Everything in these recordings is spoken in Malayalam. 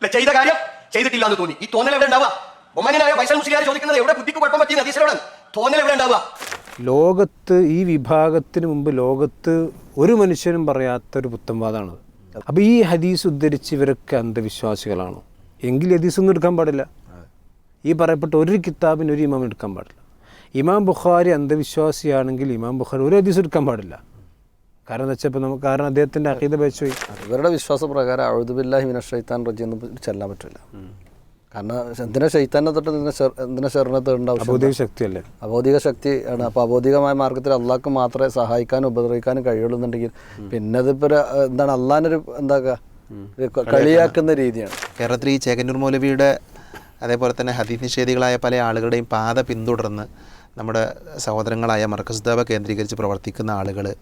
അല്ല ചെയ്ത കാര്യം ചെയ്തിട്ടില്ല എന്ന് തോന്നി. ഈ തോന്നൽ എവിടെ ഉണ്ടാവുക? ഒമനായ ഫൈസൽ മുസ്ലിയാർ ചോദിക്കുന്നത് എവിടെ? ബുദ്ധിക്ക് കുഴപ്പം പറ്റി ഹദീസിനോട് തോന്നൽ എവിടെ ഉണ്ടാവുക? ലോകത്ത് ഈ വിഭാഗത്തിന് മുമ്പ് ലോകത്ത് ഒരു മനുഷ്യനും പറയാത്തൊരു പുത്തൻവാദമാണ് അപ്പോൾ ഈ ഹദീസ് ഉദ്ധരിച്ച് ഇവരൊക്കെ അന്ധവിശ്വാസികളാണോ. എങ്കിൽ ഹദീസ് ഒന്നും എടുക്കാൻ പാടില്ല. ഈ പറയപ്പെട്ട ഒരു കിതാബിന് ഒരു ഇമാം എടുക്കാൻ പാടില്ല. ഇമാം ബുഖാരി അന്ധവിശ്വാസിയാണെങ്കിൽ ഇമാം ബുഖാരി ഒരു ഹദീസ് എടുക്കാൻ പാടില്ല. കാരണം എന്താ വെച്ചാൽ നമുക്ക് കാരണം അദ്ദേഹത്തിന്റെ അഖീദ വെച്ചുപോയി ഇവരുടെ വിശ്വാസപ്രകാരം അഴുതുബില്ലാഹി മിന ഷെയ്ത്താൻ റജി എന്ന് ചെല്ലാൻ പറ്റില്ല. കാരണം എന്തിനാ ഷെയ്ത്താനെ തൊട്ട് എന്തിനാ തേടേണ്ട ആവശ്യം അബോധിക ശക്തിയല്ലേ അബോധിക ശക്തി ആണ്. അപ്പോൾ അബോധികമായ മാർഗത്തിൽ അള്ളാഹ്ക്ക് മാത്രമേ സഹായിക്കാനും ഉപദ്രവിക്കാനും കഴിയുള്ളൂ എന്നുണ്ടെങ്കിൽ പിന്നെ അതിപ്പോൾ എന്താണ് അള്ളാഹിനൊരു എന്താ കളിയാക്കുന്ന രീതിയാണ്. കേരളത്തിൽ ഈ ചേകന്നൂർ മൗലവിയുടെ അതേപോലെ തന്നെ ഹദീസ് നിഷേധികളായ പല ആളുകളുടെയും പാത പിന്തുടർന്ന് നമ്മുടെ സഹോദരങ്ങളായ മർക്കസ്ദവ കേന്ദ്രീകരിച്ച് പ്രവർത്തിക്കുന്ന ആളുകൾ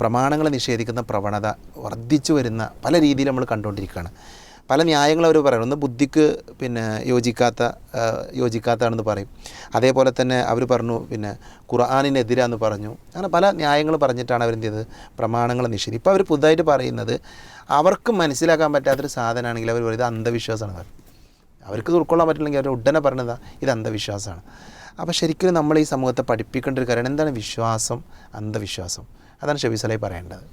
പ്രമാണങ്ങളെ നിഷേധിക്കുന്ന പ്രവണത വർദ്ധിച്ചു വരുന്ന പല രീതിയിൽ നമ്മൾ കണ്ടുകൊണ്ടിരിക്കുകയാണ്. പല ന്യായങ്ങൾ അവർ പറയുന്നത് ഒന്ന് ബുദ്ധിക്ക് പിന്നെ യോജിക്കാത്ത യോജിക്കാത്തതാണെന്ന് പറയും. അതേപോലെ തന്നെ അവർ പറഞ്ഞു പിന്നെ ഖുർആാനിനെതിരാന്ന് പറഞ്ഞു. അങ്ങനെ പല ന്യായങ്ങൾ പറഞ്ഞിട്ടാണ് അവരെന്ത് ചെയ്തത്? പ്രമാണങ്ങൾ നിഷേധി. ഇപ്പോൾ അവർ പുതുതായിട്ട് പറയുന്നത് അവർക്ക് മനസ്സിലാക്കാൻ പറ്റാത്തൊരു സാധനമാണെങ്കിൽ അവർ പറയുന്നത് അന്ധവിശ്വാസമാണ്. അവർക്ക് ഉൾക്കൊള്ളാൻ പറ്റില്ലെങ്കിൽ അവർ ഉടനെ പറഞ്ഞതാ ഇത് അന്ധവിശ്വാസമാണ്. അപ്പോൾ ശരിക്കും നമ്മൾ ഈ സമൂഹത്തെ പഠിപ്പിക്കേണ്ട ഒരു കാര്യം എന്താണ് വിശ്വാസം? അന്ധവിശ്വാസം. അതാണ് ഷബീസലായി പറയേണ്ടത്.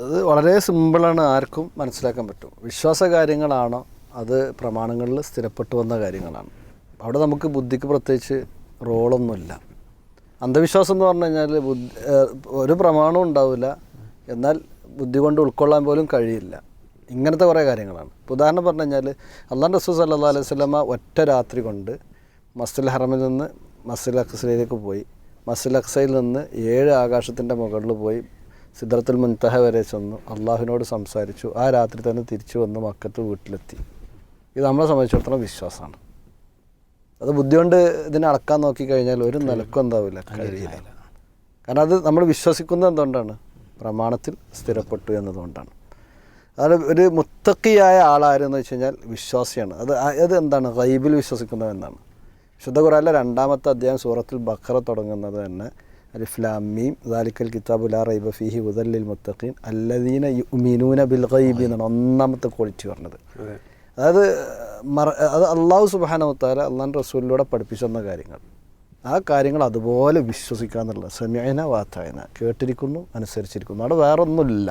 അത് വളരെ സിമ്പിളാണ് ആർക്കും മനസ്സിലാക്കാൻ പറ്റും. വിശ്വാസ കാര്യങ്ങളാണോ? അത് പ്രമാണങ്ങളിൽ സ്ഥിരപ്പെട്ടു വന്ന കാര്യങ്ങളാണ്. അവിടെ നമുക്ക് ബുദ്ധിക്ക് പ്രത്യേകിച്ച് റോളൊന്നുമില്ല. അന്ധവിശ്വാസം എന്ന് പറഞ്ഞു കഴിഞ്ഞാൽ ബുദ്ധി ഒരു പ്രമാണവും ഉണ്ടാവില്ല. എന്നാൽ ബുദ്ധി കൊണ്ട് ഉൾക്കൊള്ളാൻ പോലും കഴിയില്ല. ഇങ്ങനത്തെ കുറേ കാര്യങ്ങളാണ്. ഉദാഹരണം പറഞ്ഞു കഴിഞ്ഞാൽ അള്ളാൻ റസൂസ് അല്ലാ അലൈഹി സ്വലമ ഒറ്റ രാത്രി കൊണ്ട് മസ്ജിദുൽ ഹറമിൽ നിന്ന് മസ്ജിദുൽ അക്സയിലേക്ക് പോയി. മസ്ജിദുൽ അക്സയിൽ നിന്ന് ഏഴ് ആകാശത്തിന്റെ മുകളിൽ പോയി സിദ്ധർത്തിൽ മുൻതഹ വരെ ചെന്നു. അള്ളാഹുവിനോട് സംസാരിച്ചു. ആ രാത്രി തന്നെ തിരിച്ചു വന്ന് മക്കത്ത് വീട്ടിലെത്തി. ഇത് നമ്മളെ സംബന്ധിച്ചിടത്തോളം വിശ്വാസമാണ്. അത് ബുദ്ധി കൊണ്ട് ഇതിനെ അളക്കാൻ നോക്കിക്കഴിഞ്ഞാൽ ഒരു നിലക്കും എന്താവില്ല കഴിയില്ല. കാരണം അത് നമ്മൾ വിശ്വസിക്കുന്നത് എന്തുകൊണ്ടാണ്? പ്രമാണത്തിൽ സ്ഥിരപ്പെട്ടു എന്നതുകൊണ്ടാണ്. അത് ഒരു മുത്തക്കിയായ ആളാരെന്ന് വെച്ച് കഴിഞ്ഞാൽ വിശ്വാസിയാണ്. അത് അത് എന്താണ്? ഗൈബിൽ വിശ്വസിക്കുന്നത് എന്നാണ്. വിശുദ്ധ ഖുറാനിലെ രണ്ടാമത്തെ അധ്യായം സൂറത്തിൽ ബഖറ തുടങ്ങുന്നത് തന്നെ അലിഫ്ലാമീം ദാലിക്കൽ കിതാബ് ലാ റൈബ ഫിഹി ഉദല്ലിൽ മുത്തഖീൻ അല്ലദീന യുമിനൂന ബിൽ ഖൈബി എന്നാണ് ഒന്നാമത്തെ ക്വാളിറ്റി പറഞ്ഞത്. അതായത് മറ അത് അള്ളാഹു സുബാനവത്താല അള്ളാൻ റസൂലിലൂടെ പഠിപ്പിച്ചെന്ന കാര്യങ്ങൾ. ആ കാര്യങ്ങൾ അതുപോലെ വിശ്വസിക്കുക എന്നുള്ളത് സമയന വാത്തായന കേട്ടിരിക്കുന്നു അനുസരിച്ചിരിക്കുന്നു. അവിടെ വേറെ ഒന്നുമില്ല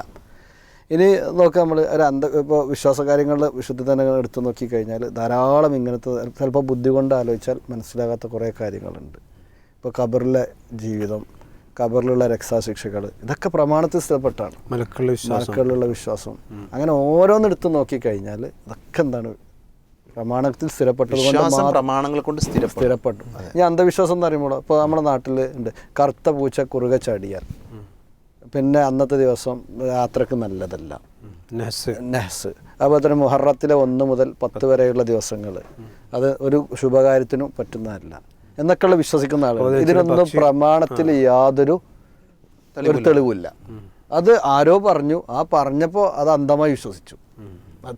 ഇനി നോക്കാം നമ്മൾ ഒരു അന്ധ ഇപ്പോൾ വിശ്വാസ കാര്യങ്ങളിൽ വിശുദ്ധ തന്നെ എടുത്തു നോക്കിക്കഴിഞ്ഞാൽ ധാരാളം ഇങ്ങനത്തെ ചിലപ്പോൾ ബുദ്ധി കൊണ്ട് ആലോചിച്ചാൽ മനസ്സിലാകാത്ത കുറേ കാര്യങ്ങളുണ്ട്. ഇപ്പോൾ ഖബറിലെ ജീവിതം ഖബറിലുള്ള രക്ഷാശിക്ഷകൾ ഇതൊക്കെ പ്രമാണത്തിൽ സ്ഥിരപ്പെട്ടാണ്. മലക്കളിലുള്ള വിശ്വാസം. അങ്ങനെ ഓരോന്നെടുത്ത് നോക്കിക്കഴിഞ്ഞാൽ ഇതൊക്കെ എന്താണ് പ്രമാണത്തിൽ സ്ഥിരപ്പെട്ടത് കൊണ്ട് പ്രമാണങ്ങൾ കൊണ്ട് സ്ഥിരപ്പെടും സ്ഥിരപ്പെട്ടു. ഈ അന്ധവിശ്വാസം എന്ന് പറയുമ്പോൾ ഇപ്പോൾ നമ്മുടെ നാട്ടിൽ ഉണ്ട് കറുത്ത പൂച്ച കുറുകെ ചാടിയാൽ. പിന്നെ അന്നത്തെ ദിവസം യാത്രയ്ക്ക് നല്ലതല്ല. നെഹ്സ്. നെഹ്സ്. അതുപോലെ തന്നെ മുഹറത്തിലെ ഒന്ന് മുതൽ പത്ത് വരെയുള്ള ദിവസങ്ങൾ. അത് ഒരു ശുഭകാര്യത്തിനും പറ്റുന്നതല്ല. എന്നൊക്കെയുള്ള വിശ്വസിക്കുന്ന ആളുകൾ. ഇതിനൊന്നും പ്രമാണത്തിൽ യാതൊരു ഒരു തെളിവില്ല. അത് ആരോ പറഞ്ഞു. ആ പറഞ്ഞപ്പോൾ അത് അന്ധമായി വിശ്വസിച്ചു.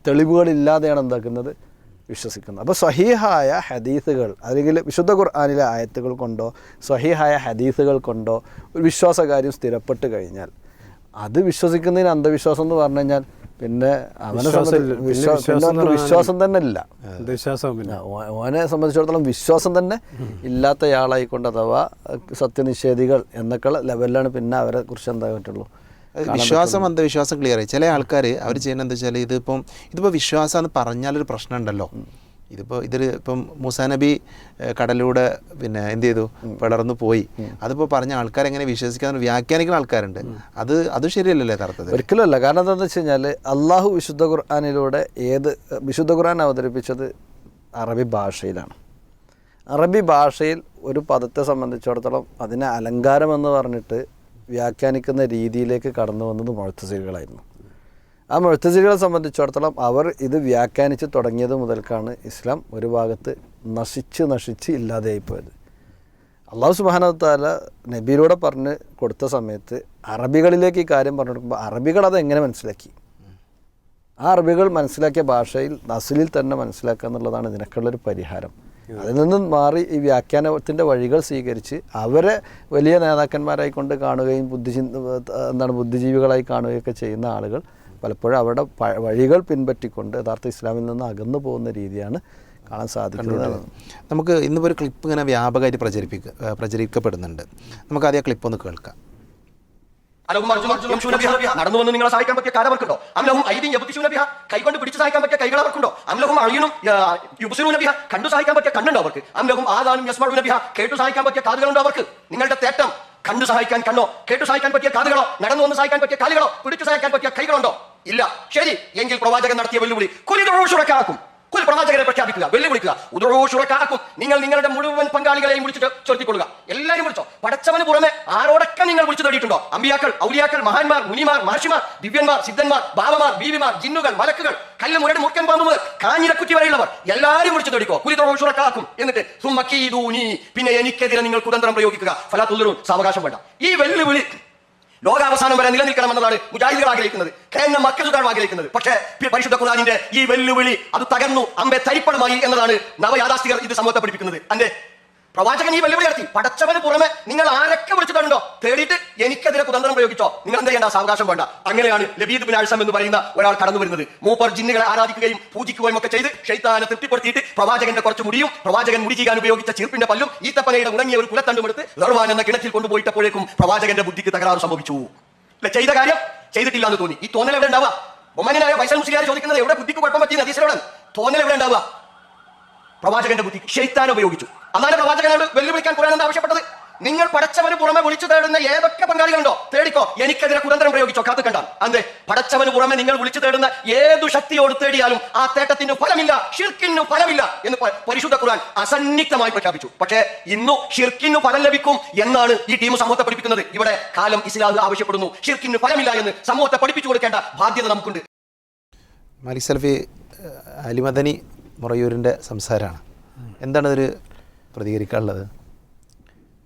തെളിവുകളില്ലാതെയാണ് എന്താക്കുന്നത്? വിശ്വസിക്കുന്നത് അപ്പോൾ സ്വഹീഹായ ഹദീസുകൾ അല്ലെങ്കിൽ വിശുദ്ധ ഖുർആാനിലെ ആയത്തുകൾ കൊണ്ടോ സ്വഹീഹായ ഹദീസുകൾ കൊണ്ടോ ഒരു വിശ്വാസകാര്യം സ്ഥിരപ്പെട്ട് കഴിഞ്ഞാൽ അത് വിശ്വസിക്കുന്നതിന് അന്ധവിശ്വാസം എന്ന് പറഞ്ഞു കഴിഞ്ഞാൽ പിന്നെ അവനെ സംബന്ധിച്ച് വിശ്വാസം തന്നെ ഇല്ല. ഓനെ സംബന്ധിച്ചിടത്തോളം വിശ്വാസം തന്നെ ഇല്ലാത്തയാളായിക്കൊണ്ട് അഥവാ സത്യനിഷേധികൾ എന്നൊക്കെ ലെവലിലാണ് പിന്നെ അവരെ കുറിച്ച് എന്താ പറ്റുള്ളൂ. വിശ്വാസം അന്ധവിശ്വാസം ക്ലിയർ ആയി. ചില ആൾക്കാർ അവർ ചെയ്യുന്നത് എന്താ വെച്ചാൽ ഇതിപ്പം ഇതിപ്പോൾ വിശ്വാസം എന്ന് പറഞ്ഞാലൊരു പ്രശ്നമുണ്ടല്ലോ. ഇതിപ്പോൾ ഇതൊരു ഇപ്പം മുസാനബി കടലിലൂടെ പിന്നെ എന്ത് ചെയ്തു? പിളർന്നു പോയി. അതിപ്പോൾ പറഞ്ഞ ആൾക്കാർ എങ്ങനെ വിശ്വസിക്കാൻ വ്യാഖ്യാനിക്കുന്ന ആൾക്കാരുണ്ട്. അത് അത് ശരിയല്ലല്ലേ യഥാർത്ഥത്തിൽ. ഒരിക്കലും അല്ല. കാരണം എന്താണെന്ന് വെച്ച് കഴിഞ്ഞാൽ അള്ളാഹു വിശുദ്ധ ഖുർആാനിലൂടെ ഏത് വിശുദ്ധ ഖുർആൻ അവതരിപ്പിച്ചത് അറബി ഭാഷയിലാണ്. അറബി ഭാഷയിൽ ഒരു പദത്തെ സംബന്ധിച്ചിടത്തോളം അതിനെ അലങ്കാരം എന്ന് പറഞ്ഞിട്ട് വ്യാഖ്യാനിക്കുന്ന രീതിയിലേക്ക് കടന്നു വന്നത് മുഴത്തസികളായിരുന്നു ആ മുഴത്തസികളെ സംബന്ധിച്ചിടത്തോളം അവർ ഇത് വ്യാഖ്യാനിച്ച് തുടങ്ങിയത് മുതൽക്കാണ് ഇസ്ലാം ഒരു ഭാഗത്ത് നശിച്ച് നശിച്ച് ഇല്ലാതെയായിപ്പോയത്. അള്ളാഹു സുബാനത്താല നബിയിലൂടെ പറഞ്ഞ് കൊടുത്ത സമയത്ത് അറബികളിലേക്ക് ഈ കാര്യം പറഞ്ഞു കൊടുക്കുമ്പോൾ അറബികൾ അത് എങ്ങനെ മനസ്സിലാക്കി? ആ അറബികൾ മനസ്സിലാക്കിയ ഭാഷയിൽ നസിലിൽ തന്നെ മനസ്സിലാക്കുക എന്നുള്ളതാണ് ഇതിനൊക്കെയുള്ളൊരു പരിഹാരം. അതിൽ നിന്നും മാറി ഈ വ്യാഖ്യാനത്തിന്റെ വഴികൾ സ്വീകരിച്ച് അവരെ വലിയ നേതാക്കന്മാരായി കൊണ്ട് കാണുകയും ബുദ്ധിജി എന്താണ് ബുദ്ധിജീവികളായി കാണുകയൊക്കെ ചെയ്യുന്ന ആളുകൾ പലപ്പോഴും അവരുടെ വഴികൾ പിൻപറ്റിക്കൊണ്ട് യഥാർത്ഥ ഇസ്ലാമിൽ നിന്ന് അകന്നു പോകുന്ന രീതിയാണ് കാണാൻ സാധിക്കുന്നത്. നമുക്ക് ഇന്നിപ്പോൾ ഒരു ക്ലിപ്പ് ഇങ്ങനെ വ്യാപകമായിട്ട് പ്രചരിപ്പിക്കുക പ്രചരിപ്പിക്കപ്പെടുന്നുണ്ട് പ്രചരിക്കപ്പെടുന്നുണ്ട്. നമുക്ക് ആദ്യം ആ ക്ലിപ്പ് ഒന്ന് കേൾക്കാം. നടന്നു വന്ന് നിങ്ങളെ സഹായിക്കാൻ പറ്റിയ കാലം അവർക്കുണ്ടോ? അംലഹും ഐദിൻ യബ്തിശൂന കൈകൊണ്ട് പിടിച്ച് സഹായിക്കാൻ പറ്റിയ കൈകൾ അവർക്കുണ്ടോ? അംലഹും അഴിയനും യുബുസിനൂനബിഹ കണ്ടു സഹായിക്കാൻ പറ്റിയ കണ്ണുണ്ടോ അവർക്ക്? അംലഹും ആദാനും യസ്മഴുനബിഹ കേട്ടു സഹായിക്കാൻ പറ്റിയ കാതുകളുണ്ടോ അവർക്ക്? നിങ്ങളുടെ തേട്ടം കണ്ടു സഹായിക്കാൻ കണ്ണോ? കേട്ടു സഹായിക്കാൻ പറ്റിയ കാതുകളോ? നടന്നു വന്ന് സഹായിക്കാൻ പറ്റിയ കാലുകളോ? പിടിച്ചു സഹായിക്കാൻ പറ്റിയ കൈകളുണ്ടോ? ഇല്ല. ശരി. എങ്കിൽ പ്രവാചകൻ നടത്തിയ വെല്ലുവിളി. കുലിതുറക്കാക്കും കുൽ പ്രവാചകരെ പ്രഖ്യാപിക്കുക വെല്ലുവിളിക്കുക. ഉദ്രോഷുറക്കാക്കും നിങ്ങൾ നിങ്ങളുടെ മുഴുവൻ പങ്കാളികളെയും വിളിച്ചിട്ട് ചൊല്ലിക്കൊള്ളുക എല്ലാവരും വിളിച്ചോ? പടച്ചവന് പുറമെ ആരോടൊക്കെ നിങ്ങൾ വിളിച്ചു തേടിയിട്ടുണ്ടോ? അമ്പിയാക്കൾ ഔലിയാക്കൾ മഹാന്മാർ മുനിമാർ മഹർഷിമാർ ദിവ്യന്മാർ സിദ്ധന്മാർ ബാബമാർ ബീവിമാർ ജിന്നുകൾ മലക്കുകൾ കല്ല് മുരട് മുർക്കൻ പാമ്പ് കാഞ്ഞിരക്കുറ്റി വരെയുള്ളവർ. എല്ലാവരും വിളിച്ചു തേടിക്കോ. കുലിതോഴ ശുറക്കാക്കും എന്നിട്ട് പിന്നെ എനിക്കെതിരെ നിങ്ങൾ കുതന്ത്രം പ്രയോഗിക്കുക. ഫലാത്തുള്ളൊരു സാവകാശം വേണ്ട. ഈ വെല്ലുവിളി ലോകാവസാനം വരെ നിലനിൽക്കണമെന്നതാണ് മുജാഹിദുകൾ ആഗ്രഹിക്കുന്നത്. കേന്ദ്ര മക്കളുകൾ ആഗ്രഹിക്കുന്നത്. പക്ഷേ പരിശുദ്ധ ഖുർആനിന്റെ ഈ വെല്ലുവിളി അത് തകർന്നു അമ്പെ തരിപ്പണമായി എന്നതാണ് നവയാഥാസ്ഥികർ ഇത് സമൂഹത്തെ പഠിപ്പിക്കുന്നത്. അന്റെ പ്രവാചകൻ ഈ വെല്ലുവിളി നടത്തി പടച്ചവന് പുറമെ നിങ്ങൾ ആരൊക്കെ വിളിച്ചിട്ടുണ്ടോ? തേടിയിട്ട് എനിക്കെതിരെ കുതന്ത്രം പ്രയോഗിച്ചോ. നിങ്ങൾ എന്ത് ചെയ്യേണ്ട? സാവകാശം വേണ്ട. അങ്ങനെയാണ് ലബീദ് ബിൻ ആഴ്സം എന്ന് പറയുന്ന ഒരാൾ കടന്നു വരുന്നത്. മൂപ്പർ ജിന്നുകളെ ആരാധിക്കുകയും പൂജിക്കുകയും ഒക്കെ ചെയ്ത് ഷെയ്ത്താനെ തൃപ്തിപ്പെടുത്തിയിട്ട് പ്രവാചകന്റെ കുറച്ച് മുടിയും പ്രവാചകൻ മുടി ചെയ്യാൻ ഉപയോഗിച്ച ചീർപ്പിന്റെ പല്ലും ഈ തപ്പനയുടെ ഉണങ്ങിയ ഒരു കുലത്തണ്ടും എടുത്ത് ദർവാൻ എന്ന കിണറ്റിൽ കൊണ്ടുപോയിട്ടപ്പോഴേക്കും പ്രവാചകന്റെ ബുദ്ധിക്ക് തകരാറ് സംഭവിച്ചു. അല്ലെ? ചെയ്ത കാര്യം ചെയ്തിട്ടില്ല എന്ന് തോന്നി. ഈ തോന്നൽ എവിടെ ഉണ്ടാവുക? ഒമനായ വൈസൽ മുസ്ലിയാർ ചോദിക്കുന്നത് എവിടെ ബുദ്ധിക്ക് കുഴപ്പം പറ്റി നദീശ്വരോടൻ തോന്നൽ എവിടെ ഉണ്ടാവുക? പ്രവാചകന്റെ ബുദ്ധി ഷെയ്ത്താൻ ഉപയോഗിച്ചു. അന്നാണ് പ്രവാചകനോട് വെല്ലുവിളിക്കാൻ ഖുർആൻ എന്താ ആവശ്യപ്പെട്ടത്? നിങ്ങൾ പടച്ചവന് പുറമെ വിളിച്ചു തേടുന്ന ഏതൊക്കെ പങ്കാളികളുണ്ടോ തേടിക്കോ. എനിക്കെതിരെ കുതന്ത്രം പ്രയോഗിച്ചോ കാത്തു കണ്ടാൽ അതെ പടച്ചവന് പുറമെ നിങ്ങൾ വിളിച്ചു തേടുന്ന ഏതു ശക്തിയോട് തേടിയാലും ആ തേട്ടത്തിന് ഫലമില്ല ഷിർക്കിന് ഫലമില്ല എന്ന് പരിശുദ്ധ ഖുർആൻ അസന്നിഗ്ധമായി പ്രഖ്യാപിച്ചു. പക്ഷേ ഇന്നു ഷിർക്കിന് ഫലം ലഭിക്കും എന്നാണ് ഈ ടീം സമൂഹത്തെ പഠിപ്പിക്കുന്നത്. ഇവിടെ കാലം ഇസ്ലാഹ് ആവശ്യപ്പെടുന്നു. ഷിർക്കിന് ഫലമില്ല എന്ന് സമൂഹത്തെ പഠിപ്പിച്ചു കൊടുക്കേണ്ട ബാധ്യത നമുക്കുണ്ട്. മാലിക് അലിമദനി മുറയൂരിന്റെ സംസാരമാണ്. എന്താണ് ഇതിൽ പ്രതികരിക്കാനുള്ളത്?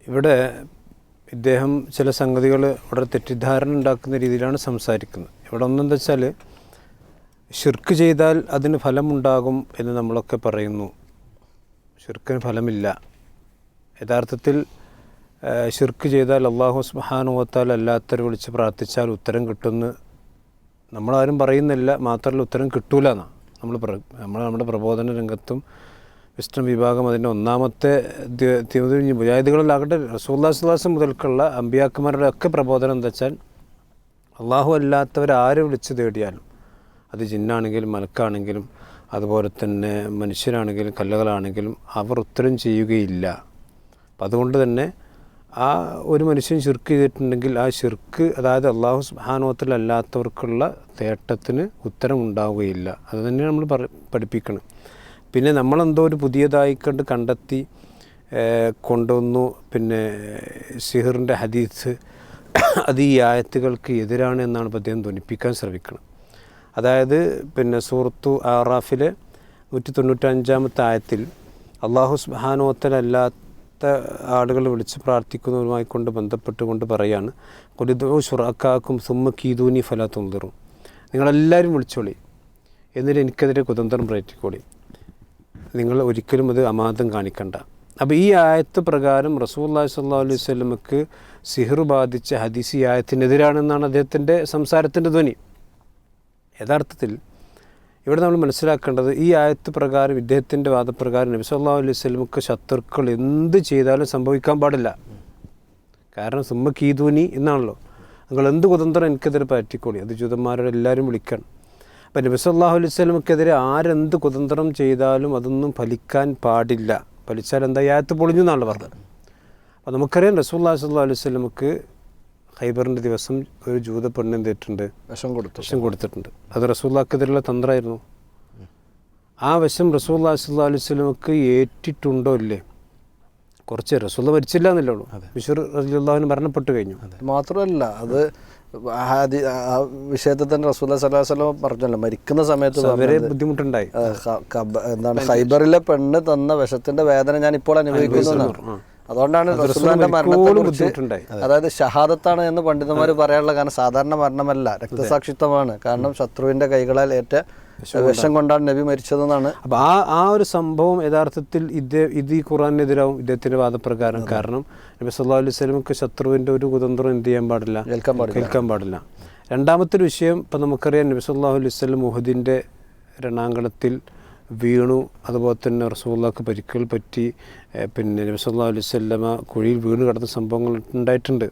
ഇവിടെ ഇദ്ദേഹം ചില സംഗതികൾ വളരെ തെറ്റിദ്ധാരണ ഉണ്ടാക്കുന്ന രീതിയിലാണ് സംസാരിക്കുന്നത്. ഇവിടെ ഒന്നെന്താ വെച്ചാൽ ഷിർക്ക് ചെയ്താൽ അതിന് ഫലമുണ്ടാകും എന്ന് നമ്മളൊക്കെ പറയുന്നു. ഷിർക്കിന് ഫലമില്ല. യഥാർത്ഥത്തിൽ ഷിർക്ക് ചെയ്താൽ അള്ളാഹു സുബ്ഹാനുവത്താൽ അല്ലാത്തവർ വിളിച്ച് പ്രാർത്ഥിച്ചാൽ ഉത്തരം കിട്ടുമെന്ന് നമ്മളാരും പറയുന്നില്ല. മാത്രമല്ല ഉത്തരം കിട്ടൂല എന്നാണ്. നമ്മൾ നമ്മൾ നമ്മുടെ പ്രബോധന രംഗത്തും വിഷ്ണു വിഭാഗം അതിന്റെ ഒന്നാമത്തെ മുജാഹിദുകളിലാകട്ടെ സ്വലാസം മുതൽക്കുള്ള അമ്പിയാക്കുമാരുടെ ഒക്കെ പ്രബോധനം എന്താ വെച്ചാൽ അള്ളാഹു അല്ലാത്തവരാരെ വിളിച്ച് തേടിയാലും അത് ജിന്നാണെങ്കിലും മലക്കാണെങ്കിലും അതുപോലെ തന്നെ മനുഷ്യരാണെങ്കിലും കല്ലുകളാണെങ്കിലും അവർ ഉത്തരം ചെയ്യുകയില്ല. അപ്പം അതുകൊണ്ട് തന്നെ ആ ഒരു മനുഷ്യൻ ശിർക്ക് ചെയ്തിട്ടുണ്ടെങ്കിൽ ആ ശിർക്ക് അതായത് അള്ളാഹു സുബാനോത്തിലല്ലാത്തവർക്കുള്ള തേട്ടത്തിന് ഉത്തരം ഉണ്ടാവുകയില്ല അത് തന്നെ നമ്മൾ പഠിപ്പിക്കണം പിന്നെ നമ്മളെന്തോ ഒരു പുതിയതായി കണ്ട് കണ്ടെത്തി കൊണ്ടുവന്നു. പിന്നെ സിഹിറിന്റെ ഹദീസ് അത് ഈ ആയത്തുകൾക്ക് എതിരാണ് എന്നാണ് അദ്ദേഹം ധ്വനിപ്പിക്കാൻ ശ്രമിക്കണം. അതായത് പിന്നെ സൂറത്തു ആറാഫിലെ നൂറ്റി തൊണ്ണൂറ്റഞ്ചാമത്തെ ആയത്തിൽ അള്ളാഹു സുബാനോത്തലല്ലാത്ത ആളുകൾ വിളിച്ച് പ്രാർത്ഥിക്കുന്നതുമായി കൊണ്ട് ബന്ധപ്പെട്ടുകൊണ്ട് പറയാണ് കൊലിദോ ഷുറാക്കാക്കും സുമ്മ കീതൂനി ഫല തുന്തറും നിങ്ങളെല്ലാവരും വിളിച്ചോളി. എന്നിട്ട് എനിക്കെതിരെ കുതന്ത്രം പ്രയറ്റിക്കോളി. നിങ്ങൾ ഒരിക്കലും അത് അമാദം കാണിക്കണ്ട. അപ്പോൾ ഈ ആയത്ത് പ്രകാരം റസൂല്ലാ സല്ലാ അലൈഹി സ്വലമക്ക് സിഹിർ ബാധിച്ച ഹദീസ് ഈ ആയത്തിനെതിരാണെന്നാണ് അദ്ദേഹത്തിന്റെ സംസാരത്തിന്റെ ധ്വനി. യഥാർത്ഥത്തിൽ ഇവിടെ നമ്മൾ മനസ്സിലാക്കേണ്ടത് ഈ ആയത്ത് പ്രകാരം ഇദ്ദേഹത്തിന്റെ വാദപ്രകാരം നബി സല്ലാ അലൈഹി സ്വലമക്ക് ശത്രുക്കൾ എന്ത് ചെയ്താലും സംഭവിക്കാൻ പാടില്ല. കാരണം സുമ്മ കീതൂനി എന്നാണല്ലോ. നിങ്ങൾ എന്ത് കുതന്ത്രം എനിക്കെതിരെ പറ്റിക്കോളി? അത് ജൂതന്മാരോട് എല്ലാവരും വിളിക്കണം. അപ്പം നബി സല്ലാഹു അലൈഹി സ്വലമക്കെതിരെ ആരെന്ത് കുതന്ത്രം ചെയ്താലും അതൊന്നും ഫലിക്കാൻ പാടില്ല. ഫലിച്ചാൽ എന്താ? ഈ പൊളിഞ്ഞു എന്നാണ് പറഞ്ഞത്. അപ്പോൾ നമുക്കറിയാം റസൂല്ലാ സല്ലാ അലൈഹി സ്വലമക്ക് ഹൈബറിന്റെ ദിവസം ഒരു ജൂത പെണ്ണ് എന്ത് ചെയ്തിട്ടുണ്ട്? വിഷം കൊടുത്തു. വിഷം കൊടുത്തിട്ടുണ്ട്. അത് റസൂല്ലാക്കെതിരെയുള്ള തന്ത്രമായിരുന്നു. ആ വശം റസൂല്ലാ സല്ലാ അലൈഹി സ്വലമക്ക് ഏറ്റിട്ടുണ്ടോ ഇല്ലേ? കുറച്ച് റസൂല്ല മരിച്ചില്ല എന്നല്ലേ ഉള്ളൂ. ബിഷർ റസൂല്ലാഹുവിന് മരണപ്പെട്ടു കഴിഞ്ഞു. മാത്രമല്ല അത് ഹാദി- ആ വിഷയത്തിൽ തന്നെ റസൂല്ല സലാഹുലം പറഞ്ഞല്ലോ മരിക്കുന്ന സമയത്ത് ബുദ്ധിമുട്ടുണ്ടായി. എന്താണ് ഹൈബറിലെ പെണ്ണ് തന്ന വിഷത്തിന്റെ വേദന ഞാൻ ഇപ്പോൾ അനുഭവിക്കുന്നു അതുകൊണ്ടാണ് റസൂലിന്റെ മരണത്തെ അതായത് ഷഹാദത്താണ് എന്ന് പണ്ഡിതന്മാർ പറയാനുള്ള കാരണം സാധാരണ മരണമല്ല രക്തസാക്ഷിത്വമാണ്. കാരണം ശത്രുവിന്റെ കൈകളാൽ ഏറ്റ വിഷം കൊണ്ടാണ് നബി മരിച്ചതെന്നാണ്. അപ്പോൾ ആ ആ ഒരു സംഭവം യഥാർത്ഥത്തിൽ ഇത് ഈ ഖുറാനെതിരാവും ഇദ്ദേഹത്തിന്റെ വാദപ്രകാരം. കാരണം നബി സല്ലാ അലൈഹി സ്വലമക്ക് ശത്രുവിന്റെ ഒരു കുതന്ത്രം എന്ത് ചെയ്യാൻ പാടില്ല? കേൾക്കാൻ പാടില്ല. കേൾക്കാൻ പാടില്ല. രണ്ടാമത്തെ ഒരു വിഷയം ഇപ്പൊ നമുക്കറിയാം നബി സല്ലാഹു അലൈഹി സ്വലം മുഹദിന്റെ രണാങ്കണത്തിൽ വീണു. അതുപോലെ തന്നെ റസൂള്ളക്ക് പരിക്കുകൾ പറ്റി പിന്നെ നബി സല്ലാ അലൈഹി വസല്ലമ കുഴിയിൽ വീണ് കിടന്ന സംഭവങ്ങൾ ഉണ്ടായിട്ടുണ്ട്.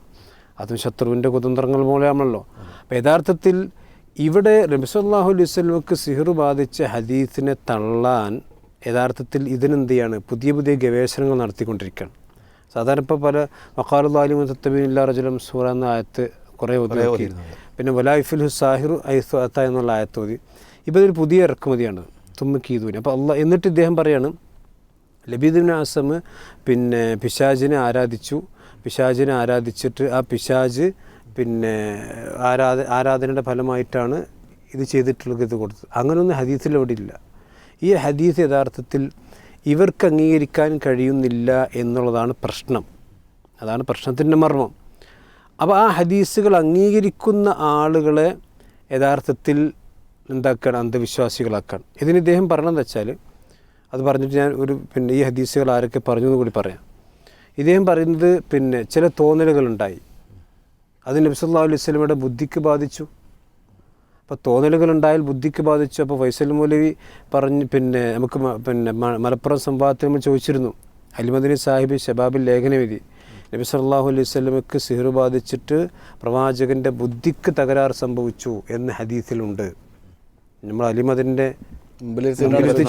അതും ശത്രുവിന്റെ കുതന്ത്രങ്ങൾ മൂലമാണല്ലോ. അപ്പോൾ യഥാർത്ഥത്തിൽ ഇവിടെ റബിസല്ലാഹു വസല്ലമക്ക് സിഹർ ബാധിച്ച ഹദീസിനെ തള്ളാൻ യഥാർത്ഥത്തിൽ ഇതിനെന്ത് ചെയ്യാണ് പുതിയ പുതിയ ഗവേഷണങ്ങൾ നടത്തിക്കൊണ്ടിരിക്കുകയാണ്. സാധാരണ ഇപ്പോൾ പല വക്കാറുല്ലാലിമു തത്തബീനില്ല റജുലം സൂറ എന്ന ആയത്ത് കുറേ ഓതി പിന്നെ വലായിഫുൽ സാഹിറു ഐസു അത്ത എന്നുള്ള ആയത്ത് ഓതി ഇപ്പോൾ ഇതൊരു പുതിയ ഇറക്കുമതിയാണ്. തുമ്മിക്കീതൂന് അപ്പോൾ അല്ല എന്നിട്ട് ഇദ്ദേഹം പറയാണ് ലബീദുബിൻ ആസം പിന്നെ പിശാജിനെ ആരാധിച്ചു. പിശാജിനെ ആരാധിച്ചിട്ട് ആ പിശാജ് പിന്നെ ആരാധ ആരാധനയുടെ ഫലമായിട്ടാണ് ഇത് ചെയ്തിട്ടുള്ളത് ഇത് കൊടുത്തത്. അങ്ങനെയൊന്നും ഹദീസിൽ അവിടെ ഇല്ല. ഈ ഹദീസ് യഥാർത്ഥത്തിൽ ഇവർക്ക് അംഗീകരിക്കാൻ കഴിയുന്നില്ല എന്നുള്ളതാണ് പ്രശ്നം. അതാണ് പ്രശ്നത്തിന്റെ മർമ്മം. അപ്പോൾ ആ ഹദീസുകൾ അംഗീകരിക്കുന്ന ആളുകളെ യഥാർത്ഥത്തിൽ എന്താക്കണം അന്ധവിശ്വാസികളാക്കണം ഇതിന് ഇദ്ദേഹം പറഞ്ഞതെന്ന് വെച്ചാൽ അത് പറഞ്ഞിട്ട് ഞാൻ ഒരു പിന്നെ ഈ ഹദീസുകൾ ആരൊക്കെ പറഞ്ഞു എന്ന് കൂടി പറയാം. ഇദ്ദേഹം പറയുന്നത് പിന്നെ ചില തോന്നലുകളുണ്ടായി. അത് നബി സല്ലല്ലാഹു അലൈഹി വസല്ലമയുടെ ബുദ്ധിക്ക് ബാധിച്ചു. അപ്പോൾ തോന്നലുകളുണ്ടായാൽ ബുദ്ധിക്ക് ബാധിച്ചു. അപ്പോൾ ഫൈസൽ മൗലവി പറഞ്ഞ് പിന്നെ നമുക്ക് പിന്നെ മലപ്പുറം സംവാദത്തിൽ നമ്മൾ ചോദിച്ചിരുന്നു. അലിമദിനി സാഹിബ് ഷബാബിൽ ലേഖനവിധി നബി സല്ലല്ലാഹു അലൈഹി വസല്ലമക്ക് സിഹർ ബാധിച്ചിട്ട് പ്രവാചകന്റെ ബുദ്ധിക്ക് തകരാർ സംഭവിച്ചു എന്ന് ഹദീസിലുണ്ട്. നമ്മൾ അലിമദിന്റെ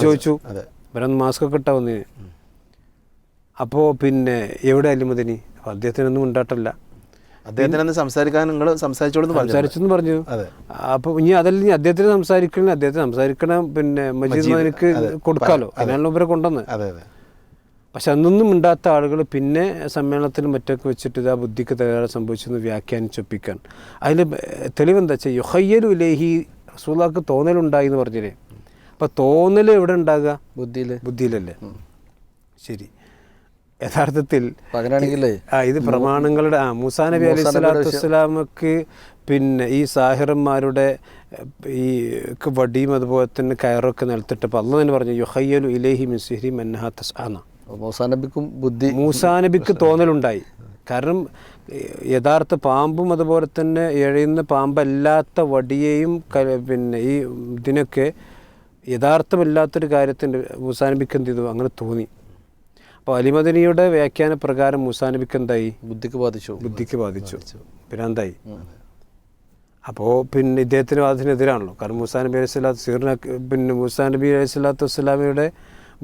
ചോദിച്ചു. ഇവരൊന്ന് മാസ്ക് ഒക്കെ ഇട്ടാ വന്നിന് അപ്പോൾ പിന്നെ എവിടെ അലിമദിനി? അപ്പോൾ അദ്ദേഹത്തിനൊന്നും അദ്ദേഹത്തിനന്ന് സംസാരിക്കാൻ നിങ്ങൾ സംസാരിച്ചോളൂ സംസാരിച്ചെന്ന് പറഞ്ഞു. അപ്പോൾ ഇനി അതല്ല ഇനി അദ്ദേഹത്തിന് സംസാരിക്കണം അദ്ദേഹത്തിന് സംസാരിക്കണം പിന്നെ മജീദ് എനിക്ക് കൊടുക്കാലോ? അതിനാണല്ലോ ഇവരെ കൊണ്ടുവന്ന് പക്ഷെ അന്നൊന്നും ഇണ്ടാത്ത ആളുകൾ പിന്നെ സമ്മേളനത്തിൽ മറ്റൊക്കെ വെച്ചിട്ട് ഇതാ ബുദ്ധിക്ക് തകരാറ് സംഭവിച്ചെന്ന് വ്യാഖ്യാനിച്ചൊപ്പിക്കാൻ. അതിൽ തെളിവെന്താ വെച്ചാൽ യുഹയ്യലു ലേഹി റസൂലാക്ക് തോന്നലുണ്ടായി എന്ന് പറഞ്ഞില്ലേ? അപ്പോൾ തോന്നൽ എവിടെ ഉണ്ടാകുക ബുദ്ധിയിൽ ബുദ്ധിയിലല്ലേ? ശരി. യഥാർത്ഥത്തിൽ ആ ഇത് പ്രമാണങ്ങളുടെ ആ മൂസാ നബി അലൈഹി സ്വലാത്തു വസ്സലാമക്ക് പിന്നെ ഈ സാഹിറന്മാരുടെ ഈ വടിയും അതുപോലെ തന്നെ കയറൊക്കെ നിലത്തിട്ടപ്പോൾ അള്ള തന്നെ പറഞ്ഞു യുഹയ്യലു ഇലേഹി മിസ്ഹിരി മന്നഹ തസ്ആന. മൂസാ നബിക്കും ബുദ്ധി മൂസാനബിക്ക് തോന്നലുണ്ടായി. കാരണം യഥാർത്ഥ പാമ്പും അതുപോലെ തന്നെ എഴയുന്ന പാമ്പല്ലാത്ത വടിയെയും പിന്നെ ഈ ഇതിനൊക്കെ യഥാർത്ഥമല്ലാത്തൊരു കാര്യത്തിന്റെ മൂസാനബിക്ക് എന്ത് ചെയ്തു? അങ്ങനെ തോന്നി. അപ്പോൾ അലിമദനിയുടെ വ്യാഖ്യാന പ്രകാരം മുസാനബിക്ക് എന്തായി? ബുദ്ധിക്ക് ബാധിച്ചു. ബുദ്ധിക്ക് ബാധിച്ചു. പിന്നെ എന്തായി? അപ്പോൾ പിന്നെ ഇദ്ദേഹത്തിന് അതിനെതിരാണല്ലോ കാരണം മൂസാ നബി അലൈഹി സ്വലാത്ത് സീറിന പിന്നെ മൂസാ നബി അലൈഹി സ്വലാത്തു വസ്സലാമയുടെ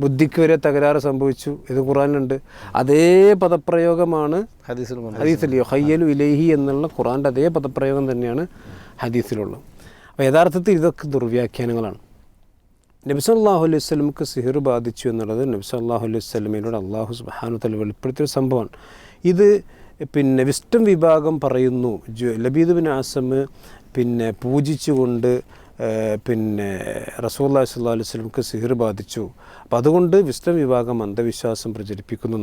ബുദ്ധിക്ക് വരെ തകരാറ് സംഭവിച്ചു. ഇത് ഖുറാനുണ്ട് അതേ പദപ്രയോഗമാണ് ഹദീസിൽ ഹദീസ് ഹദീസിൽ ഹയ്യലു ഇലേഹി എന്നുള്ള ഖുറാന്റെ അതേ പദപ്രയോഗം തന്നെയാണ് ഹദീസിലുള്ളത്. അപ്പോൾ യഥാർത്ഥത്തിൽ ഇതൊക്കെ ദുർവ്യാഖ്യാനങ്ങളാണ്. നബി സല്ലല്ലാഹു അലൈഹി സ്വലമുക്ക് സിഹിർ ബാധിച്ചു എന്നുള്ളത് നബി സല്ലല്ലാഹു അലൈഹി വസല്ലമയോട് അള്ളാഹു സുബ്ഹാനഹു തആല വെളിപ്പെടുത്തിയ സംഭവമാണ്. ഇത് പിന്നെ വിസ്റ്റം വിഭാഗം പറയുന്നു. ലബീദ് ബിൻ ആസമ് പിന്നെ പൂജിച്ചുകൊണ്ട് പിന്നെ റസൂല്ലാ സല്ലല്ലാഹു അലൈഹി സ്വലമുക്ക് സിഹിർ ബാധിച്ചു. അപ്പോൾ അതുകൊണ്ട് വിസ്റ്റം വിഭാഗം അന്ധവിശ്വാസം പ്രചരിപ്പിക്കുന്നു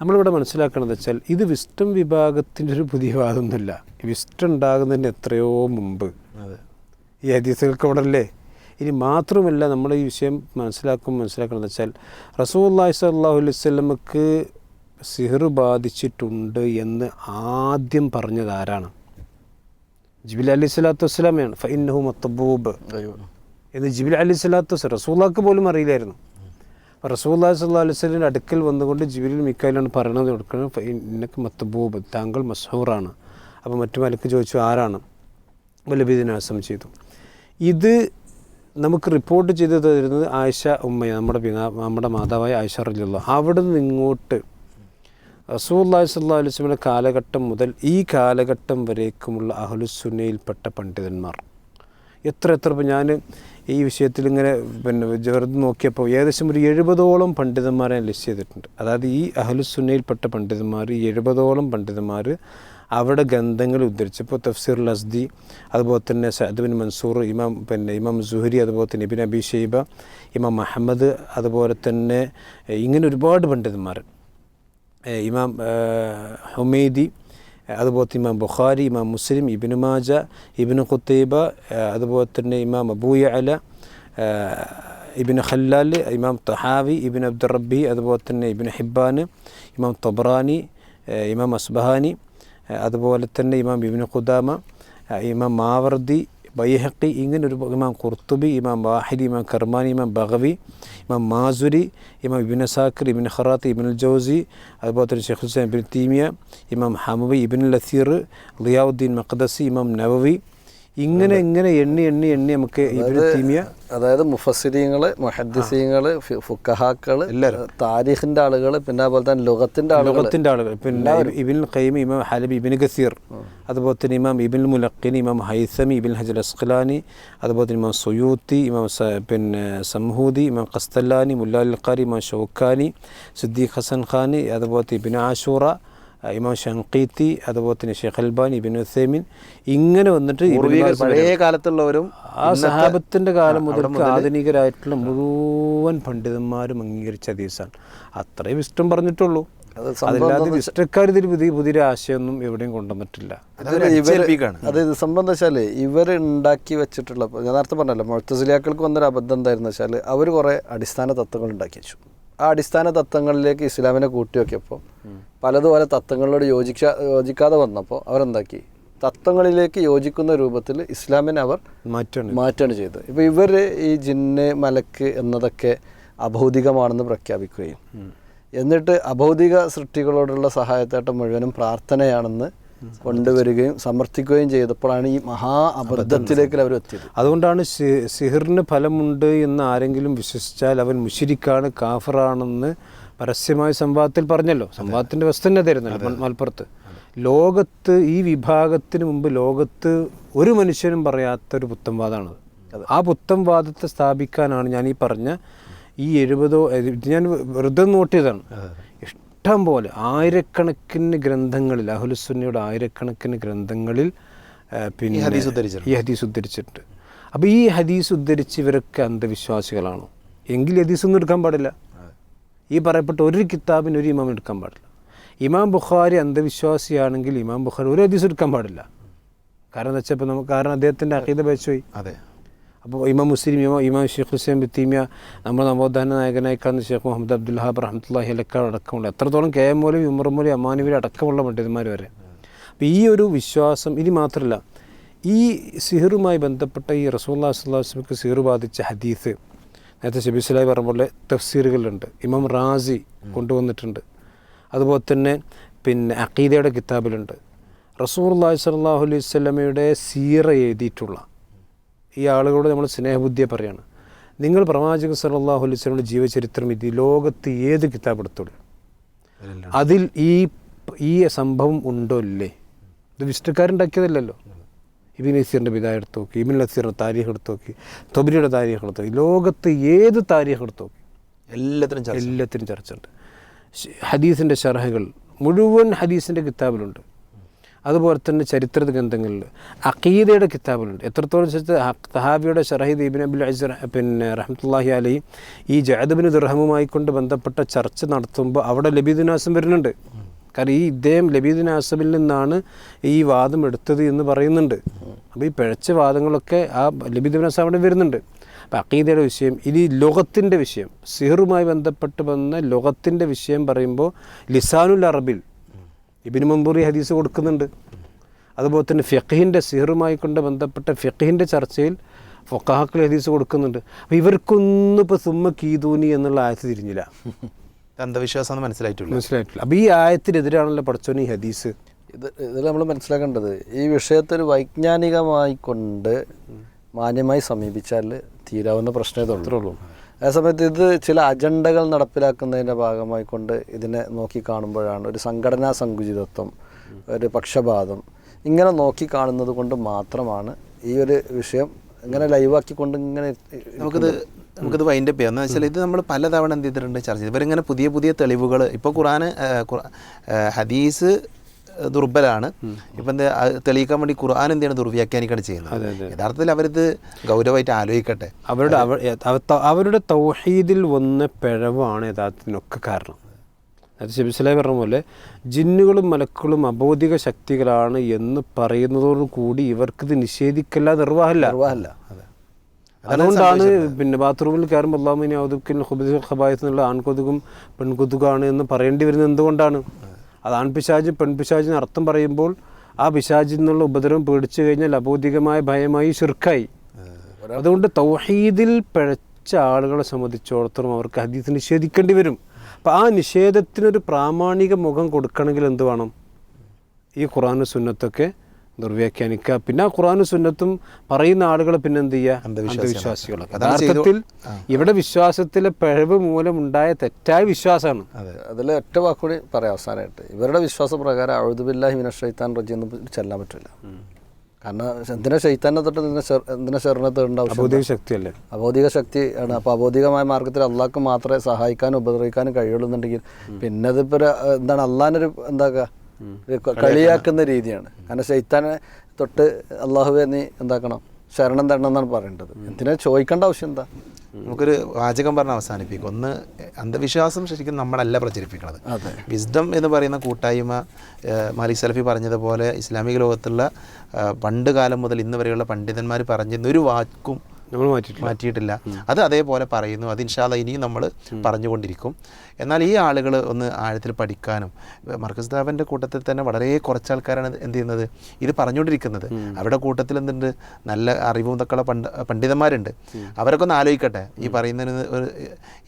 നമ്മളിവിടെ മനസ്സിലാക്കണമെന്ന് വെച്ചാൽ ഇത് വിസ്റ്റം വിഭാഗത്തിന്റെ ഒരു പുതിയ വാദമൊന്നുമില്ല. വിസ്റ്റം ഉണ്ടാകുന്നതിന് എത്രയോ മുമ്പ്. അതെ. ഈ ഹദീസുകൾക്ക് അവിടെ അല്ലേ ഇനി മാത്രമല്ല നമ്മൾ ഈ വിഷയം മനസ്സിലാക്കും മനസ്സിലാക്കണം. എന്ന് വെച്ചാൽ റസൂല്ലാഹി സ്വല്ലല്ലാഹു അലൈഹി വസല്ലമക്ക് സിഹർ ബാധിച്ചിട്ടുണ്ട് എന്ന് ആദ്യം പറഞ്ഞത് ആരാണ്? ജിബിൽ അലി സ്വലാത്തു വസ്സലാമയാണ്. ഫൈനഹു മത്തബൂബ് എന്ന് ജിബിൽ അലി സ്വലാത്തു വസ്സലാം റസൂല്ലാക്ക് പോലും അറിയില്ലായിരുന്നു. റസൂല്ലാ സല്ലാ അലൈഹി വസ്ലിന്റെ അടുക്കൽ വന്നുകൊണ്ട് ജിബിലിൽ മിക്കാലാണ് പറയണത് കൊടുക്കുന്നത് ഇന്നക്ക് മത്തബൂബ് താങ്കൾ മസൂറാണ് അപ്പോൾ മറ്റു മലക്ക് ചോദിച്ചു ആരാണ്? വലബീദിനാസം ചെയ്തു. ഇത് നമുക്ക് റിപ്പോർട്ട് ചെയ്ത് തരുന്നത് ആയിഷ ഉമ്മ നമ്മുടെ പിതാ നമ്മുടെ മാതാവായ ആയിഷ റലിയുള്ള അവിടെ നിന്ന് ഇങ്ങോട്ട് റസൂല്ലാഹി സ്വല്ലാ അലൈഹി വസല്ലമയുടെ കാലഘട്ടം മുതൽ ഈ കാലഘട്ടം വരേക്കുമുള്ള അഹ്ലുസുന്നയിൽപ്പെട്ട പണ്ഡിതന്മാർ. എത്ര എത്ര ഇപ്പോൾ ഞാൻ ഈ വിഷയത്തിൽ ഇങ്ങനെ പിന്നെ വെറുതെ നോക്കിയപ്പോൾ ഏകദേശം ഒരു എഴുപതോളം പണ്ഡിതന്മാരെ ലിസ്റ്റ് ചെയ്തിട്ടുണ്ട്. അതായത് ഈ അഹലുസുനയിൽപ്പെട്ട പണ്ഡിതന്മാർ ഈ എഴുപതോളം പണ്ഡിതന്മാർ അവിടെ ഗ്രന്ഥങ്ങൾ ഉദ്ധരിച്ചപ്പോൾ തഫ്സീർ ലസ്ദി അതുപോലെ തന്നെ സഅദ് ബിൻ മൻസൂർ ഇമാം പിന്നെ ഇമാം സുഹരി അതുപോലെ തന്നെ ഇബിൻ അബി ഷെയ്ബ ഇമാം മുഹമ്മദ് അതുപോലെ തന്നെ ഇങ്ങനെ ഒരുപാട് പണ്ഡിതന്മാർ. ഇമാം ഹുമൈദി അതുപോലെ ഇമാം ബുഖാരി ഇമാം മുസ്ലിം ഇബിന് മാജ ഇബിന് ഖുത്തൈബ അതുപോലെ തന്നെ ഇമാം അബൂയ അല ഇബിന് ഖല്ലാൽ ഇമാം തഹാവി ഇബിൻ അബ്ദുർ റബ്ബി അതുപോലെ തന്നെ ഇബിൻ ഹിബാൻ ഇമാം തൊബ്രാനി ഇമാം അസ്ബഹാനി അതുപോലെ തന്നെ ഇമാം ഇബിന് ഖുദാമ ഇമാം മാവർദി ബൈഹക്കി ഇങ്ങനെ ഒരു ഇമാം കുർത്തുബി ഇമാം വാഹിദി ഇമാം കർമാനി ഇമാം ബഗവി ഇമാം മാസുരി ഇമാം ഇബിൻ സാക്കിർ ഇബിൻ ഖറാത്ത് ഇബിൻ ജോസി അതുപോലെ തന്നെ ഷെഖ് ഹുസൈൻ ഇബിൻ തീമിയ ഇമാം ഹമബി ഇബിൻ ലസീർ റിയാവുദ്ദീൻ മഖദസി ഇമാം നവവി ഇങ്ങനെ ഇങ്ങനെ എണ്ണി എണ്ണി എണ്ണി നമുക്ക് അതായത് മുഫസ്സിരീങ്ങൾ മുഹദ്ദിസീങ്ങൾ ഫുക്കഹാക്കൾ താരിഖിന്റെ ആളുകൾ പിന്നെ അതുപോലെ തന്നെ ലുഗത്തിന്റെ ആളുകൾ ലോകത്തിന്റെ ആളുകൾ പിന്നെ ഇബിൻ ഖൈം ഇമാം ഹലബി ഇബിൻ ഗസീർ. അതുപോലെ തന്നെ ഇമാം ഇബിൻ മുലക്കിൻ ഇമാം ഹൈസമി ഇബിൻ ഹജർ അസ്ഖലാനി അതുപോലെ തന്നെ ഇമാം സുയൂത്തി ഇമാം പിന്നെ സംഹൂദി ഇമാം ഖസ്തല്ലാനി മുല്ലാൽ ഖാരി ഇമാം ഷൗക്കാനി സിദ്ദീഖ് ഹസൻ ഖാനി അതുപോലെ ഇബിൻ ആഷൂറ ഇമാം ഷങ്കീത്തി അതുപോലെ തന്നെ ഷെയ്ഖ് അൽബാനി ഇബിൻ ഉസൈമിൻ ഇങ്ങനെ വന്നിട്ട്. പഴയ കാലത്തുള്ളവരും ആ സഹാബത്തിന്റെ കാലം മുതൽ ആധുനികരായിട്ടുള്ള മുഴുവൻ പണ്ഡിതന്മാരും അംഗീകരിച്ച ദീസാണ് അത്രയും ഇഷ്ടം പറഞ്ഞിട്ടുള്ളൂ. അതല്ലാതെ ഇഷ്ടക്കാർ ഇതിൽ പുതിയ ആശയമൊന്നും എവിടെയും കൊണ്ടുവന്നിട്ടില്ല. അത് സംഭവം എന്താ വെച്ചാൽ ഇവർ ഉണ്ടാക്കി വെച്ചിട്ടുള്ള ഞാൻ നേരത്തെ പറഞ്ഞല്ലോ മുഴത്തസിലിയാക്കൾക്ക് വന്നൊരു അബദ്ധം എന്തായിരുന്നു വെച്ചാൽ അവർ കുറേ അടിസ്ഥാന തത്വങ്ങൾ ഉണ്ടാക്കി വെച്ചു. ആ അടിസ്ഥാന തത്വങ്ങളിലേക്ക് ഇസ്ലാമിനെ കൂട്ടി പലതുപോലെ തത്വങ്ങളോട് യോജിക്കാ യോജിക്കാതെ വന്നപ്പോൾ അവരെന്താക്കി? തത്വങ്ങളിലേക്ക് യോജിക്കുന്ന രൂപത്തിൽ ഇസ്ലാമിനെ അവർ മാറ്റാണ്. മാറ്റാണ് ചെയ്തത് ഇപ്പോൾ ഇവർ ഈ ജിന്ന് മലക്ക് എന്നതൊക്കെ അഭൗതികമാണെന്ന് പ്രഖ്യാപിക്കുകയും എന്നിട്ട് അഭൗതിക സൃഷ്ടികളോടുള്ള സഹായത്തേട്ടം മുഴുവനും പ്രാർത്ഥനയാണെന്ന് കൊണ്ടുവരികയും സമർത്ഥിക്കുകയും ചെയ്തപ്പോഴാണ് ഈ മഹാ അബദ്ധത്തിലേക്ക് അവർ എത്തിയത്. അതുകൊണ്ടാണ് സിഹിറിന് ഫലമുണ്ട് എന്ന് ആരെങ്കിലും വിശ്വസിച്ചാൽ അവൻ മുഷിരിക്കാണ് കാഫറാണെന്ന് പരസ്യമായ സംവാദത്തിൽ പറഞ്ഞല്ലോ. സംവാദത്തിന്റെ വ്യവസ്ഥ തന്നെ തരുന്നല്ലോ മൽ- മലപ്പുറത്ത്. ലോകത്ത് ഈ വിഭാഗത്തിന് മുമ്പ് ലോകത്ത് ഒരു മനുഷ്യനും പറയാത്തൊരു പുത്തംവാദമാണത് ആ പുത്തംവാദത്തെ സ്ഥാപിക്കാനാണ് ഞാൻ ഈ പറഞ്ഞ ഈ എഴുപതോ ഞാൻ വെറുതെ നോട്ട് ചെയ്തതാണ് ഇഷ്ടം പോലെ ആയിരക്കണക്കിന് ഗ്രന്ഥങ്ങളിൽ അഹുലുസുന്നയുടെ ആയിരക്കണക്കിന് ഗ്രന്ഥങ്ങളിൽ പിന്നെ. ഈ ഹദീസ് ഉദ്ധരിച്ചിട്ടുണ്ട്. അപ്പോൾ ഈ ഹദീസ് ഉദ്ധരിച്ച് ഇവരൊക്കെ അന്ധവിശ്വാസികളാണോ. എങ്കിൽ ഹദീസ് ഒന്നും എടുക്കാൻ പാടില്ല. ഈ പറയപ്പെട്ട ഒരു കിതാബിന് ഒരു ഇമാം എടുക്കാൻ പാടില്ല. ഇമാം ബുഖാരി അന്ധവിശ്വാസിയാണെങ്കിൽ ഇമാം ബുഖാരി ഒരു ഹദീസ് എടുക്കാൻ പാടില്ല. കാരണം എന്താ വെച്ചാൽ നമുക്ക് കാരണം അദ്ദേഹത്തിന്റെ അഖീദ വെച്ചുപോയി അതെ. അപ്പോൾ ഇമാം മുസ്ലിം ഇമാം ഇമാം ഷെയ്ഖ് ഹുസൈൻ ബിത്തീമിയ നമ്മുടെ നവോത്ഥാന നായകനായി കാണുന്ന ഷെയ്ഖ് മുഹമ്മദ് അബ്ദുൽ ഹാബ് റഹ്മത്തുല്ലാഹി അലക്കാർ അടക്കമുള്ള എത്രത്തോളം കെ എം മോലി ഉമർ മൗലവി അമാനവി അടക്കമുള്ള പണ്ഡിതന്മാർ വരെ. അപ്പോൾ ഈ ഒരു വിശ്വാസം ഇനി മാത്രമല്ല ഈ സിഹറുമായി ബന്ധപ്പെട്ട ഈ റസൂല്ലാ സ്വല്ലാസ്ലമിക്ക് സിഹർ ബാധിച്ച ഹദീസ്. നേരത്തെ ഷബീസ്ലായി പറഞ്ഞ പോലെ തഫ്സീറുകളുണ്ട് ഇമാം റാസി കൊണ്ടുവന്നിട്ടുണ്ട്. അതുപോലെ തന്നെ പിന്നെ അക്കീദയുടെ കിതാബിലുണ്ട്. റസൂർ അള്ളാഹി സ്വല്ലാഹു അലൈഹി സ്വലമയുടെ സീറ എഴുതിയിട്ടുള്ള ഈ ആളുകളോട് നമ്മൾ സ്നേഹബുദ്ധിയെ പറയാണ്. നിങ്ങൾ പ്രവാചക സല്ലല്ലാഹു അലൈഹി വസല്ലമയുടെ ജീവചരിത്രം ഇത് ലോകത്ത് ഏത് കിതാബ് എടുത്തോളൂ അതിൽ ഈ ഈ സംഭവം ഉണ്ടോ ഇല്ലേ? ഇത് വിഷ്ണുക്കാരുണ്ടാക്കിയതല്ലല്ലോ ഇബിൻ നസീറിന്റെ പിതാവ് എടുത്ത് നോക്കി ഇബിൻ നസീറിന്റെ താരീഖ് എടുത്ത് നോക്കി തൊബരിയുടെ താരീഖ് എടുത്ത് നോക്കി. ലോകത്ത് ഏത് താരീഖ് എടുത്ത് നോക്കി? എല്ലാത്തിനും എല്ലാത്തിനും ചർച്ച ഉണ്ട് ഹദീസിന്റെ ഷർഹകൾ മുഴുവൻ ഹദീസിന്റെ കിതാബിലുണ്ട്. അതുപോലെ തന്നെ ചരിത്ര ഗ്രന്ഥങ്ങളിൽ അഖീദയുടെ കിതാബിലുണ്ട്. എത്രത്തോളം തഹാബിയുടെ ഷറഹീദ് ഇബിൻ അബുൽ അസർ പിന്നെ റഹ്മത്തുല്ലാഹി അലി ഈ ജാദബിന് ദുർഹമുമായി കൊണ്ട് ബന്ധപ്പെട്ട ചർച്ച നടത്തുമ്പോൾ അവിടെ ലബീദുനാസം വരുന്നുണ്ട്. കാരണം ഈ ഇദ്ദേഹം ലബീദുനാസബിൽ നിന്നാണ് ഈ വാദം എടുത്തത് എന്ന് പറയുന്നുണ്ട്. അപ്പോൾ ഈ പിഴച്ച വാദങ്ങളൊക്കെ ആ ലബീദുനാസം അവിടെ വരുന്നുണ്ട്. അപ്പം അക്കീദയുടെ വിഷയം ഇനി ലോകത്തിന്റെ വിഷയം സിഹറുമായി ബന്ധപ്പെട്ട് വന്ന ലോകത്തിന്റെ വിഷയം പറയുമ്പോൾ ലിസാനുൽ അറബിൽ ഇബിന് മമ്പൂറി ഹദീസ് കൊടുക്കുന്നുണ്ട്. അതുപോലെ തന്നെ ഫിഖിന്റെ സിഹറുമായി കൊണ്ട് ബന്ധപ്പെട്ട ഫിഖിന്റെ ചർച്ചയിൽ ഫൊക്കാഹക്കൾ ഹദീസ് കൊടുക്കുന്നുണ്ട്. അപ്പോൾ ഇവർക്കൊന്നും ഇപ്പോൾ സുമ്മ കീതൂനി എന്നുള്ള ആയത്ത് തിരിഞ്ഞില്ല. അന്ധവിശ്വാസം എന്ന് മനസ്സിലായിട്ടുള്ളൂ മനസ്സിലായിട്ടില്ല. അപ്പോൾ ഈ ആയത്തിനെതിരാണല്ലോ പഠിച്ചോൻ ഈ ഹദീസ്. ഇത് ഇതിൽ നമ്മൾ മനസ്സിലാക്കേണ്ടത് ഈ വിഷയത്തിൽ വൈജ്ഞാനികമായി കൊണ്ട് മാന്യമായി സമീപിച്ചാൽ തീരാവുന്ന പ്രശ്നമേ ഉള്ളൂ. അതേസമയത്ത് ഇത് ചില അജണ്ടകൾ നടപ്പിലാക്കുന്നതിന്റെ ഭാഗമായി കൊണ്ട് ഇതിനെ നോക്കി കാണുമ്പോഴാണ് ഒരു സംഘടനാ സങ്കുചിതത്വം ഒരു പക്ഷപാതം ഇങ്ങനെ നോക്കി കാണുന്നത് കൊണ്ട് മാത്രമാണ് ഈ ഒരു വിഷയം ഇങ്ങനെ ലൈവാക്കിക്കൊണ്ട് ഇങ്ങനെ നമുക്കിത് നമുക്കിത് വൈൻഡപ്പ് ചെയ്യാം. എന്ന് വെച്ചാൽ ഇത് നമ്മൾ പലതവണ എന്ത് ചെയ്തിട്ടുണ്ട്? ചർച്ച ചെയ്തു. ഇവരിങ്ങനെ പുതിയ പുതിയ തെളിവുകൾ ഇപ്പോൾ ഖുറാന് ഏഹ്, ഖുറാ- ഏഹ്, ഹദീസ് ദുർബലാണ്. ഇപ്പം തെളിയിക്കാൻ വേണ്ടി ഖുർആൻ എന്താണ് ദുർവ്യാഖ്യാനിക്കാണ് ചെയ്യുന്നത്? യഥാർത്ഥത്തിൽ അവരിത് ഗൗരവമായിട്ട് ആലോചിക്കട്ടെ. അവരുടെ അവരുടെ തൗഹീദിൽ വന്ന പിഴവാണ് യഥാർത്ഥത്തിനൊക്കെ കാരണം. അത് ശിബിസലായി പറഞ്ഞ പോലെ ജിന്നുകളും മലക്കുകളും അബോധിക ശക്തികളാണ് എന്ന് പറയുന്നതോടു കൂടി ഇവർക്കിത് നിഷേധിക്കല്ല നിർവാഹമല്ല നിർവാഹമല്ല അതുകൊണ്ടാണ് പിന്നെ ബാത്റൂമിൽ കയറുമ്പോൾ അള്ളാമിനി ഔദുക്കിൻ ഹുബിദ് ഖബായത്ത് എന്നുള്ള ആൺകൊതുകും പെൺകൊതുകാണ് എന്ന് പറയേണ്ടി വരുന്നത് എന്തുകൊണ്ടാണ്? അത് ആൺപിശാജ് പെൺപിശാജിന് അർത്ഥം പറയുമ്പോൾ ആ പിശാജിൽ നിന്നുള്ള ഉപദ്രവം പേടിച്ചു കഴിഞ്ഞാൽ അബോധികമായ ഭയമായി ശിർക്കായി. അതുകൊണ്ട് തൗഹീദിൽ പിഴച്ച ആളുകളെ സംബന്ധിച്ചിടത്തോളം അവർക്ക് ഹദീസ് നിഷേധിക്കേണ്ടി വരും. അപ്പം ആ നിഷേധത്തിനൊരു പ്രാമാണിക മുഖം കൊടുക്കണമെങ്കിൽ എന്ത് വേണം? ഈ ഖുറാനും സുന്നത്തൊക്കെ നിർവ്യാഖ്യാനിക്കുക പിന്നെ ഖുറാനും സുന്നത്തും പറയുന്ന ആളുകൾ പിന്നെ എന്ത് ചെയ്യുക? ചെയ്തു- യഥാർത്ഥത്തിൽ ഇവിടെ വിശ്വാസത്തിലെ പിഴവ് മൂലം ഉണ്ടായ തെറ്റായ വിശ്വാസമാണ്. അതിൽ ഒറ്റ വാക്കുകൂടി പറയാം അവസാനമായിട്ട്. ഇവരുടെ വിശ്വാസപ്രകാരം അഴുതുബില്ലാഹി മിനഷൈത്താൻ റജി എന്ന് ചെല്ലാൻ പറ്റില്ല. കാരണം എന്തിനാ ഷെയ്ത്താനെ തൊട്ട് എന്തിനാ ഷെറിനെ തേടേണ്ട അബോധിക ശക്തിയല്ലേ? അബോധിക ശക്തി ആണ്. അപ്പോൾ അബോധികമായ മാർഗത്തിൽ അള്ളാഹ്ക്ക് മാത്രമേ സഹായിക്കാനും ഉപദ്രവിക്കാനും കഴിയുള്ളൂ എന്നുണ്ടെങ്കിൽ പിന്നെ അതിപ്പോൾ എന്താണ് അള്ളാഹിനൊരു എന്താക്കുക ക- കളിയാക്കുന്ന രീതിയാണ്. കാരണം ശൈത്താനെ തൊട്ട് അള്ളാഹുവെ നീ എന്താക്കണം? ശരണം തരണം എന്നാണ് പറയേണ്ടത്. എന്തിനാ ചോദിക്കേണ്ട ആവശ്യം എന്താ? നമുക്കൊരു വാചകം പറഞ്ഞ് അവസാനിപ്പിക്കും. ഒന്ന് അന്ധവിശ്വാസം ശരിക്കും നമ്മളല്ല പ്രചരിപ്പിക്കുന്നത് വിസ്ഡം എന്ന് പറയുന്ന കൂട്ടായ്മ മാലിക് സലഫി പറഞ്ഞതുപോലെ ഇസ്ലാമിക ലോകത്തുള്ള പണ്ട് കാലം മുതൽ ഇന്ന് വരെയുള്ള പണ്ഡിതന്മാർ പറഞ്ഞിരുന്ന ഒരു വാക്കും നമ്മൾ മാറ്റിയിട്ടില്ല. മാറ്റിയിട്ടില്ല. അത് അതേപോലെ പറയുന്നു. അത് ഇൻഷാല്ല ഇനിയും നമ്മൾ പറഞ്ഞുകൊണ്ടിരിക്കും. എന്നാൽ ഈ ആളുകൾ ഒന്ന് ആഴത്തിൽ പഠിക്കാനും മർക്കസ് ദാബന്റെ കൂട്ടത്തിൽ തന്നെ വളരെ കുറച്ച് ആൾക്കാരാണ് എന്ത് ചെയ്യുന്നത്? ഇത് പറഞ്ഞുകൊണ്ടിരിക്കുന്നത്. അവരുടെ കൂട്ടത്തിൽ എന്തുണ്ട്? നല്ല അറിവും ഇതൊക്കെയുള്ള പണ്ട് പണ്ഡിതന്മാരുണ്ട്. അവരൊക്കെ ഒന്ന് ആലോചിക്കട്ടെ. ഈ പറയുന്നതിന് ഒരു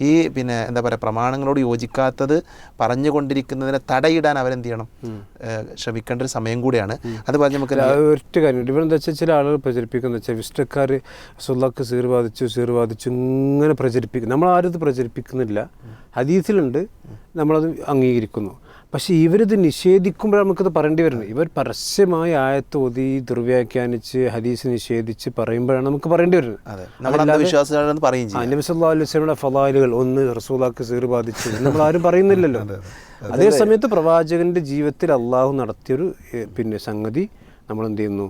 ഈ പിന്നെ എന്താ പറയുക പ്രമാണങ്ങളോട് യോജിക്കാത്തത് പറഞ്ഞുകൊണ്ടിരിക്കുന്നതിനെ തടയിടാൻ അവരെന്ത് ചെയ്യണം? ശ്രമിക്കേണ്ട ഒരു സമയം കൂടിയാണ്. അതുപോലെ പറഞ്ഞ് നമുക്ക് ഒറ്റ കാര്യം. ഇവിടെ എന്താ വെച്ചാൽ ചില ആളുകൾ പ്രചരിപ്പിക്കുന്ന വെച്ചാൽ വിഷ്ടക്കാർ സുല്ലാക്ക് സീർ ബാധിച്ചു സീർ ബാധിച്ചു ഇങ്ങനെ പ്രചരിപ്പിക്കും. നമ്മൾ ആരും ഇത് പ്രചരിപ്പിക്കുന്നില്ല. ഹദീസിലുണ്ട്. നമ്മളത് അംഗീകരിക്കുന്നു. പക്ഷേ ഇവരിത് നിഷേധിക്കുമ്പോഴാണ് നമുക്കത് പറയേണ്ടി വരുന്നത്. ഇവർ പരസ്യമായി ആയത്ത് ഒതി ദുർവ്യാഖ്യാനിച്ച് ഹദീസ് നിഷേധിച്ച് പറയുമ്പോഴാണ് നമുക്ക് പറയേണ്ടി വരുന്നത്. വസല്ലമയുടെ ഫലാലുകൾ ഒന്ന് റസൂലാക്ക് സീർ ബാധിച്ചു നമ്മൾ ആരും പറയുന്നില്ലല്ലോ. അതേ സമയത്ത് പ്രവാചകന്റെ ജീവിതത്തിൽ അള്ളാഹു നടത്തിയൊരു പിന്നെ സംഗതി നമ്മൾ എന്ത് ചെയ്യുന്നു?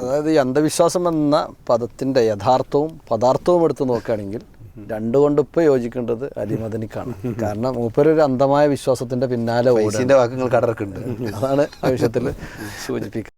അതായത് ഈ അന്ധവിശ്വാസം എന്ന പദത്തിന്റെ യഥാർത്ഥവും പദാർത്ഥവും എടുത്ത് നോക്കുകയാണെങ്കിൽ രണ്ടുകൊണ്ട് കൊണ്ടിപ്പോ യോജിക്കേണ്ടത് അലിമദനിക്കാണ്. കാരണം മൂപ്പരൊരു അന്ധമായ വിശ്വാസത്തിന്റെ പിന്നാലെ വാക്കുകൾ കടർക്കുണ്ട് അതാണ് ആ വിഷയത്തിൽ സൂചിപ്പിക്കുന്നത്.